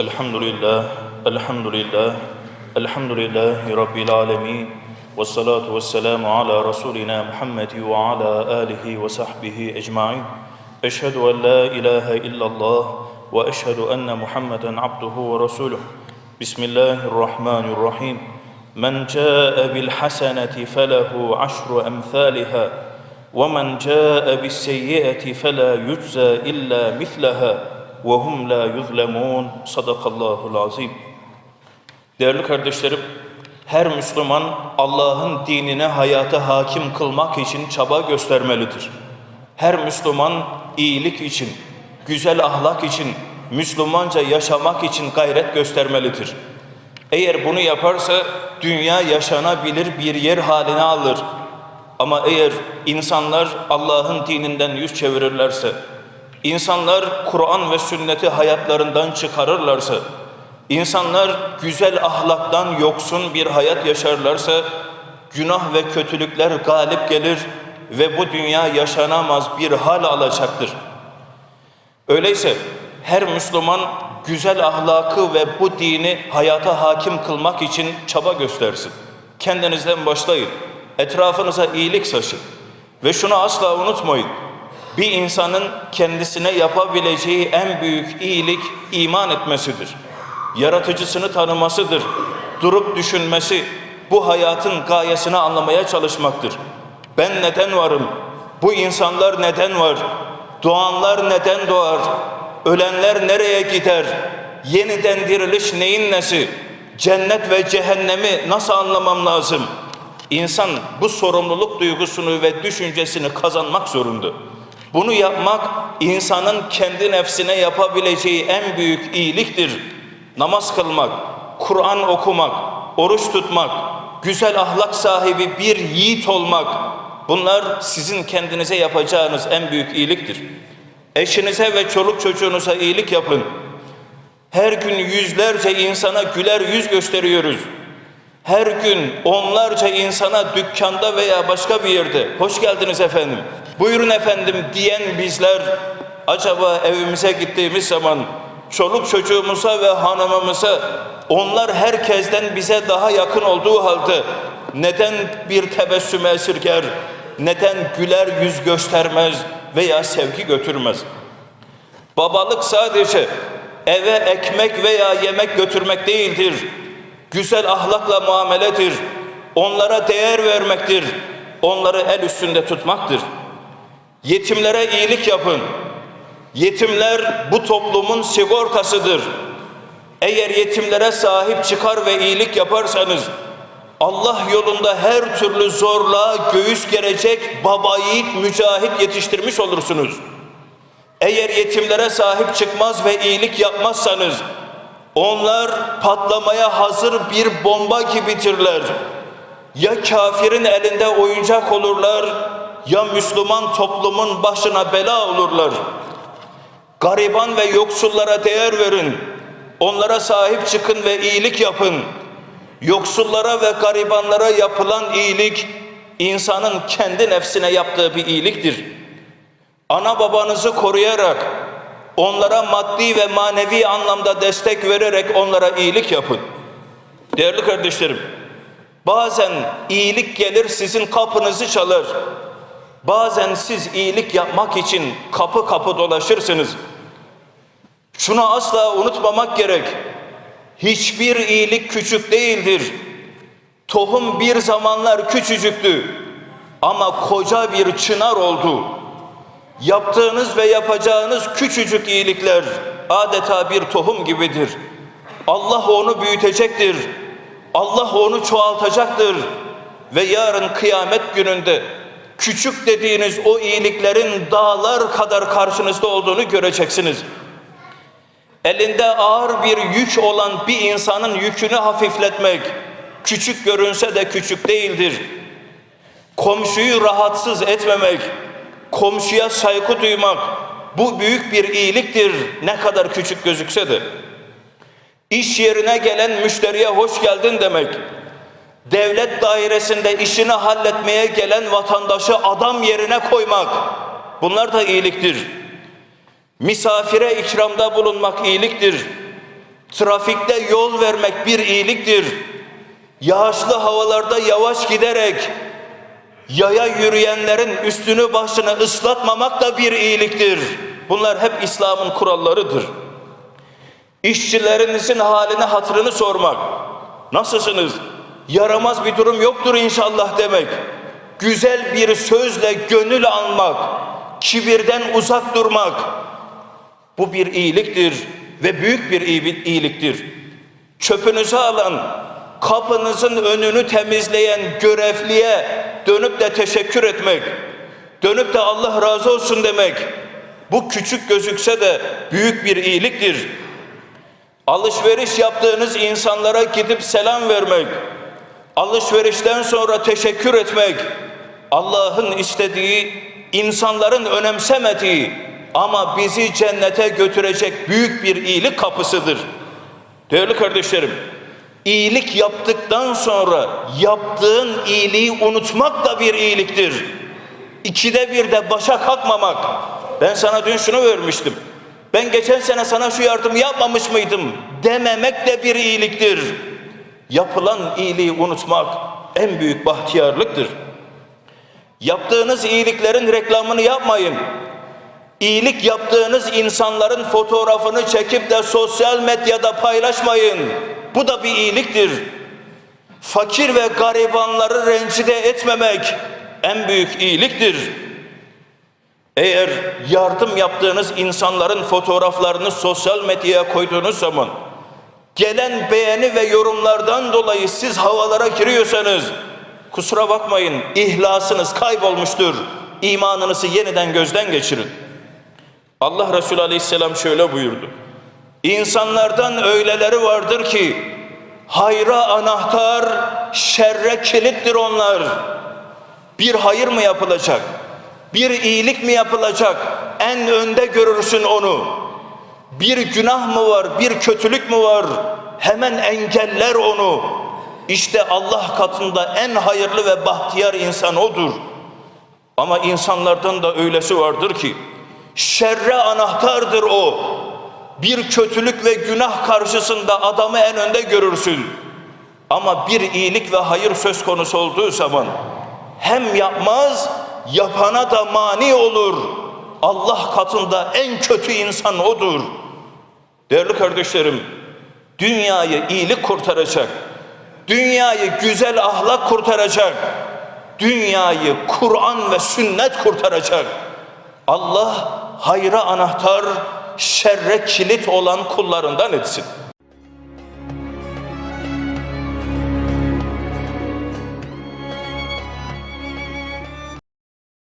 الحمد لله الحمد لله الحمد لله رب العالمين والصلاة والسلام على رسولنا محمد وعلى آله وصحبه أجمعين. أشهد أن لا إله إلا الله وأشهد أن محمدا عبده ورسوله. بسم الله الرحمن الرحيم. من جاء بالحسنة فله عشر أمثالها ومن جاء بالسيئة فلا يجزى إلا مثلها. وهم لا يظلمون صدق الله العظيم Değerli kardeşlerim, her Müslüman Allah'ın dinine hayata hakim kılmak için çaba göstermelidir. Her Müslüman iyilik için, güzel ahlak için, Müslümanca yaşamak için gayret göstermelidir. Eğer bunu yaparsa dünya yaşanabilir bir yer haline alır. Ama eğer insanlar Allah'ın dininden yüz çevirirlerse, insanlar Kur'an ve sünneti hayatlarından çıkarırlarsa, insanlar güzel ahlaktan yoksun bir hayat yaşarlarsa, günah ve kötülükler galip gelir ve bu dünya yaşanamaz bir hal alacaktır. Öyleyse her Müslüman güzel ahlakı ve bu dini hayata hakim kılmak için çaba göstersin. Kendinizden başlayın. Etrafınıza iyilik saçın. Ve şunu asla unutmayın. Bir insanın kendisine yapabileceği en büyük iyilik iman etmesidir. Yaratıcısını tanımasıdır. Durup düşünmesi, bu hayatın gayesini anlamaya çalışmaktır. Ben neden varım? Bu insanlar neden var? Doğanlar neden doğar? Ölenler nereye gider? Yeniden diriliş neyin nesi? Cennet ve cehennemi nasıl anlamam lazım? İnsan bu sorumluluk duygusunu ve düşüncesini kazanmak zorunda. Bunu yapmak insanın kendi nefsine yapabileceği en büyük iyiliktir. Namaz kılmak, Kur'an okumak, oruç tutmak, güzel ahlak sahibi bir yiğit olmak bunlar sizin kendinize yapacağınız en büyük iyiliktir. Eşinize ve çoluk çocuğunuza iyilik yapın. Her gün yüzlerce insana güler yüz gösteriyoruz. Her gün onlarca insana dükkanda veya başka bir yerde hoş geldiniz efendim, buyurun efendim diyen bizler acaba evimize gittiğimiz zaman çoluk çocuğumuza ve hanımımıza onlar herkesten bize daha yakın olduğu halde neden bir tebessüm esirger, neden güler yüz göstermez veya sevgi götürmez? Babalık sadece eve ekmek veya yemek götürmek değildir. Güzel ahlakla muameledir. Onlara değer vermektir. Onları el üstünde tutmaktır. Yetimlere iyilik yapın. Yetimler bu toplumun sigortasıdır. Eğer yetimlere sahip çıkar ve iyilik yaparsanız Allah yolunda her türlü zorluğa göğüs gerecek baba yiğit mücahit yetiştirmiş olursunuz. Eğer yetimlere sahip çıkmaz ve iyilik yapmazsanız onlar patlamaya hazır bir bomba gibidirler. Ya kafirin elinde oyuncak olurlar ya Müslüman toplumun başına bela olurlar. Gariban ve yoksullara değer verin. Onlara sahip çıkın ve iyilik yapın. Yoksullara ve garibanlara yapılan iyilik insanın kendi nefsine yaptığı bir iyiliktir. Ana babanızı koruyarak onlara maddi ve manevi anlamda destek vererek onlara iyilik yapın. Değerli kardeşlerim, bazen iyilik gelir sizin kapınızı çalar. Bazen siz iyilik yapmak için kapı kapı dolaşırsınız. Şunu asla unutmamak gerek. Hiçbir iyilik küçük değildir. Tohum bir zamanlar küçücüktü ama koca bir çınar oldu. Yaptığınız ve yapacağınız küçücük iyilikler adeta bir tohum gibidir. Allah onu büyütecektir. Allah onu çoğaltacaktır. Ve yarın kıyamet gününde küçük dediğiniz o iyiliklerin dağlar kadar karşınızda olduğunu göreceksiniz. Elinde ağır bir yük olan bir insanın yükünü hafifletmek küçük görünse de küçük değildir. Komşuyu rahatsız etmemek, komşuya saygı duymak bu büyük bir iyiliktir ne kadar küçük gözükse de. İş yerine gelen müşteriye hoş geldin demek. Devlet dairesinde işini halletmeye gelen vatandaşı adam yerine koymak. Bunlar da iyiliktir. Misafire ikramda bulunmak iyiliktir. Trafikte yol vermek bir iyiliktir. Yağışlı havalarda yavaş giderek yaya yürüyenlerin üstünü başını ıslatmamak da bir iyiliktir. Bunlar hep İslam'ın kurallarıdır. İşçilerinizin halini hatırını sormak. Nasılsınız? Yaramaz bir durum yoktur inşallah demek. Güzel bir sözle gönül almak, kibirden uzak durmak. Bu bir iyiliktir ve büyük bir iyi- iyiliktir. Çöpünüzü alan, kapınızın önünü temizleyen görevliye dönüp de teşekkür etmek, dönüp de Allah razı olsun demek. Bu küçük gözükse de büyük bir iyiliktir. Alışveriş yaptığınız insanlara gidip selam vermek, alışverişten sonra teşekkür etmek, Allah'ın istediği, insanların önemsemediği ama bizi cennete götürecek büyük bir iyilik kapısıdır. Değerli kardeşlerim, iyilik yaptıktan sonra yaptığın iyiliği unutmak da bir iyiliktir. İkide bir de başa kalkmamak. Ben sana dün şunu vermiştim. Ben geçen sene sana şu yardımı yapmamış mıydım dememek de bir iyiliktir. Yapılan iyiliği unutmak en büyük bahtiyarlıktır. Yaptığınız iyiliklerin reklamını yapmayın. İyilik yaptığınız insanların fotoğrafını çekip de sosyal medyada paylaşmayın. Bu da bir iyiliktir. Fakir ve garibanları rencide etmemek en büyük iyiliktir. Eğer yardım yaptığınız insanların fotoğraflarını sosyal medyaya koyduğunuz zaman gelen beğeni ve yorumlardan dolayı siz havalara giriyorsanız kusura bakmayın ihlasınız kaybolmuştur. İmanınızı yeniden gözden geçirin. Allah Resulü Aleyhisselam şöyle buyurdu. İnsanlardan öyleleri vardır ki hayra anahtar, şerre kilittir onlar. Bir hayır mı yapılacak? Bir iyilik mi yapılacak? En önde görürsün onu. Bir günah mı var, bir kötülük mü var? Hemen engeller onu. İşte Allah katında en hayırlı ve bahtiyar insan odur. Ama insanlardan da öylesi vardır ki şerre anahtardır o. Bir kötülük ve günah karşısında adamı en önde görürsün. Ama bir iyilik ve hayır söz konusu olduğu zaman hem yapmaz, yapana da mani olur. Allah katında en kötü insan odur. Değerli kardeşlerim, dünyayı iyilik kurtaracak. Dünyayı güzel ahlak kurtaracak. Dünyayı Kur'an ve sünnet kurtaracak. Allah hayra anahtar, şerre kilit olan kullarından etsin.